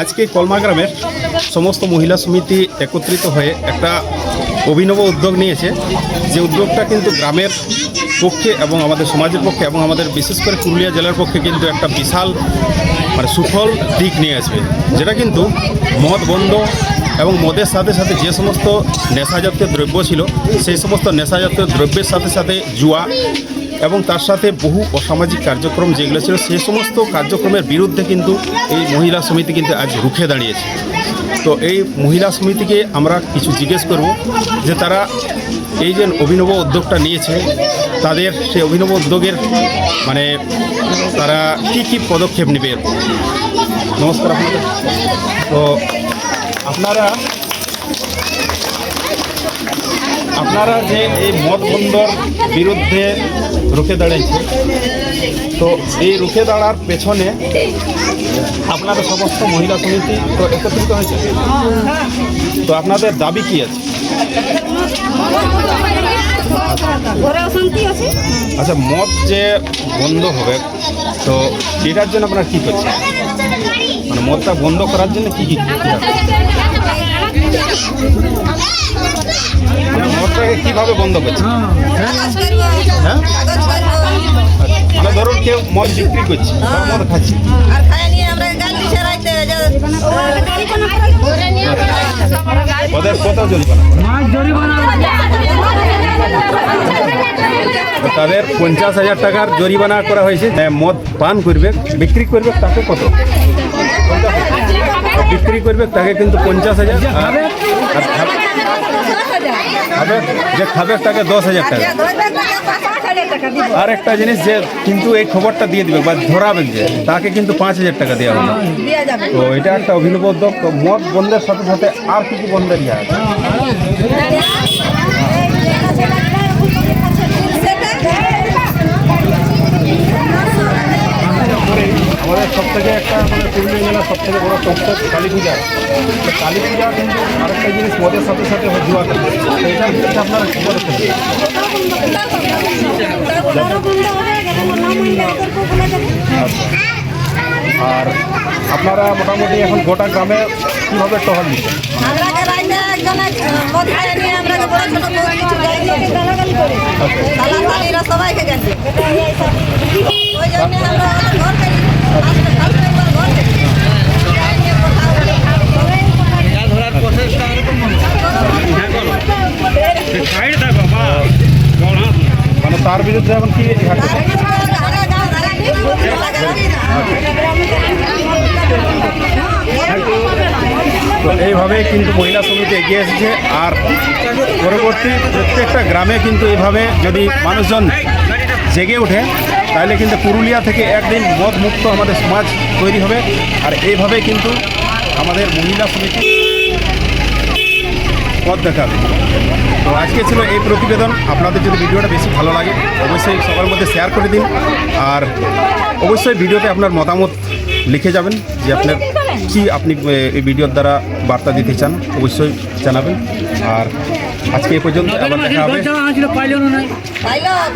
আজকে কলমা গ্রামের সমস্ত মহিলা সমিতি একত্রিত হয়ে একটা অভিনব উদ্যোগ নিয়েছে। যে উদ্যোগটা কিন্তু গ্রামের পক্ষে এবং আমাদের সমাজের পক্ষে এবং আমাদের বিশেষ করে পুরুলিয়া জেলার পক্ষে কিন্তু একটা বিশাল মানে সুফল দিক নিয়ে আসবে। যেটা কিন্তু মদ বন্ধ এবং মদের সাথে সাথে যে সমস্ত নেশাজাতীয় দ্রব্য ছিল, সেই সমস্ত নেশাজাতীয় দ্রব্যের সাথে সাথে জুয়া এবং তার সাথে বহু অসামাজিক কার্যক্রম যেগুলো ছিল সেই সমস্ত কার্যক্রমের বিরুদ্ধে কিন্তু এই মহিলা সমিতি কিন্তু আজ রুখে দাঁড়িয়েছে। তো এই মহিলা সমিতিকে আমরা কিছু জিজ্ঞেস করব যে তারা এই যে অভিনব উদ্যোগটা নিয়েছে, তাদের সেই অভিনব উদ্যোগের মানে তারা কি কি পদক্ষেপ নেবে? নমস্কার আপনাদের। তো আপনারা আপনারা যে এই মদ বন্ধর বিরুদ্ধে রুখে দাঁড়িয়েছে তো এই রুখে দাঁড়ার পেছনে আপনাদের সমস্ত মহিলা সমিতি তো একত্রিত হয়েছে? তো আপনাদের দাবি কি আছে? আচ্ছা মদ যে বন্ধ হবে তো এটার জন্য আপনারা কী করছেন? মানে মদটা বন্ধ করার জন্য কী কী কীভাবে বন্ধ করছে? হ্যাঁ? মানে ধরুন কেউ মদ বিক্রি করছে মদ খাচ্ছে। ওদের কত জরিমানা তাদের পঞ্চাশ হাজার টাকার জরিমানা করা হয়েছে। মদ পান করবে বিক্রি করবে তাকে কত? বিক্রি করবে তাকে কিন্তু পঞ্চাশ হাজার খাবে- যে খাবে তাকে দশ হাজার টাকা। আর একটা জিনিস যে কিন্তু এই খবরটা দিয়ে দিবে বা ধরাবেন যে তাকে কিন্তু পাঁচ হাজার টাকা দেওয়া হবে তো এটা একটা অভিনব উদ্যোগ। তো মদ বন্ধের সাথে সাথে আর কি কি বন্ধের ইয়ে আছে আমাদের সব থেকে একটা আমাদের পুরুলিয়া জেলার সব থেকে বড় সংস্থা কালী পূজা। তো কালী পূজা কিন্তু আরেকটা জিনিস মদের সাথে সাথে জুয়া খেলে। তো এটা এটা আপনারা কী করে খেলবেন? আর আপনারা মোটামুটি এখন গোটা গ্রামে কীভাবে টহল দিচ্ছেন? আমরা যে রাইতে একজনে মদ খায় নিয়ে আমরা যে বড় ছোট বউ কিছু গাইনি তালা তালিরা সবাইকে গেছে ওই জন্য আমরা আমাদের ঘর থেকে আজকে কালকে একবার ঘর থেকে গাই নিয়ে কোথাও মানে তার বিরুদ্ধে এখন কি এইভাবে কিন্তু মহিলা সমিতি এগিয়ে এসেছে। আর পরবর্তী প্রত্যেকটা গ্রামে কিন্তু এইভাবে যদি মানুষজন জেগে ওঠে, তাহলে কিন্তু পুরুলিয়া থেকে একদিন মদ মুক্ত আমাদের সমাজ তৈরি হবে। আর এইভাবে কিন্তু আমাদের মহিলা সমিতি পথ দেখাবে। তো আজকে ছিল এই প্রতিবেদন। আপনাদের যদি ভিডিওটা বেশি ভালো লাগে অবশ্যই সবার মধ্যে শেয়ার করে দিন। আর অবশ্যই ভিডিওতে আপনার মতামত লিখে যাবেন যে আপনার কি আপনি এই ভিডিওর দ্বারা বার্তা দিতে চান অবশ্যই জানাবেন। আর আজকে এ পর্যন্ত আবার দেখা হবে।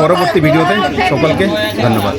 পরবর্তী ভিডিওতে সকলকে ধন্যবাদ।